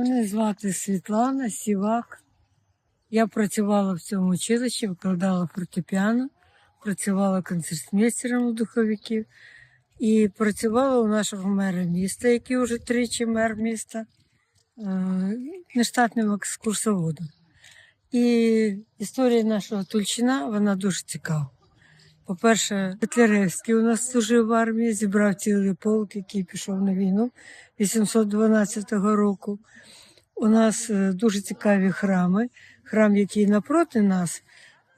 Мене звати Світлана Сівак. Я працювала в цьому училищі, викладала фортепіано, працювала концертмейстером у духовиків і працювала у нашого мера міста, який вже тричі мер міста, е, нештатним екскурсоводом. І історія нашого Тульчина вона дуже цікава. По-перше, Котляревський у нас служив в армії, зібрав цілий полк, який пішов на війну 812 року. У нас е, дуже цікаві храми. Храм, який напроти нас,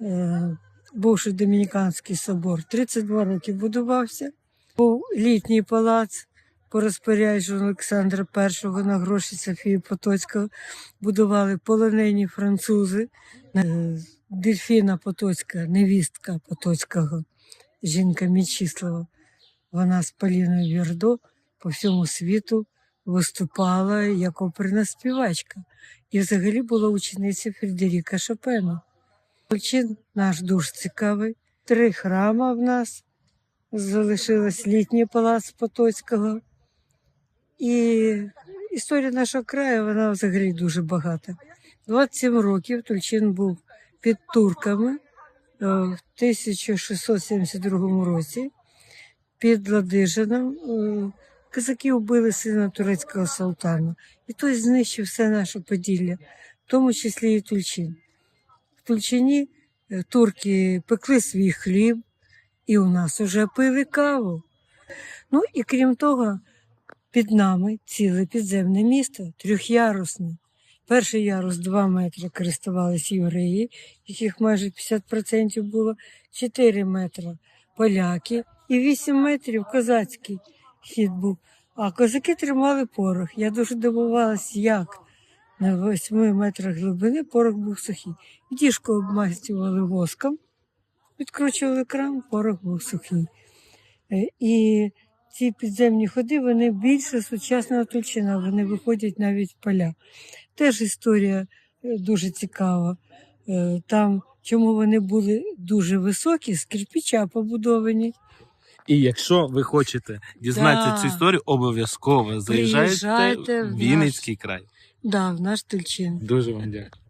е, бувший Домініканський собор, 32 роки будувався. Був літній палац по розпорядженню Олександра І на гроші Софії Потоцького. Будували полонені французи. Дельфіна Потоцька, невістка Потоцького, жінка Мічислава. Вона з Поліною Вірдо по всьому світу виступала як оперна співачка. І взагалі була учениця Фредеріка Шопена. Чин наш дуже цікавий. Три храми в нас залишилось літній палац Потоцького. І історія нашого краю вона взагалі дуже багата. 27 років Тульчин був під турками е, в 1672 році під Ладижином. е, Казаки вбили сина турецького султана. І той знищив все наше Поділля, в тому числі і Тульчин. В Тульчині е, турки пекли свій хліб, і у нас уже пили каву. Ну і крім того, під нами ціле підземне місто, трьохярусне. Перший ярус 2 метри користувалися євреї, яких майже 50% було, 4 метри поляки і 8 метрів козацький хід був. А козаки тримали порох. Я дуже дивувалась, як на 8 метрах глибини порох був сухий. Діжку обмастювали воском, відкручували кран, порох був сухий. Е, І ці підземні ходи вони більше сучасного Тульчина, вони виходять навіть в поля. Теж історія е, дуже цікава. Е, Там, чому вони були дуже високі, з кирпича побудовані. І якщо ви хочете дізнатися Да. цю історію, обов'язково заїжджайте в в наш- Вінницький край. Да, в наш Тульчин. Дуже вам дякую.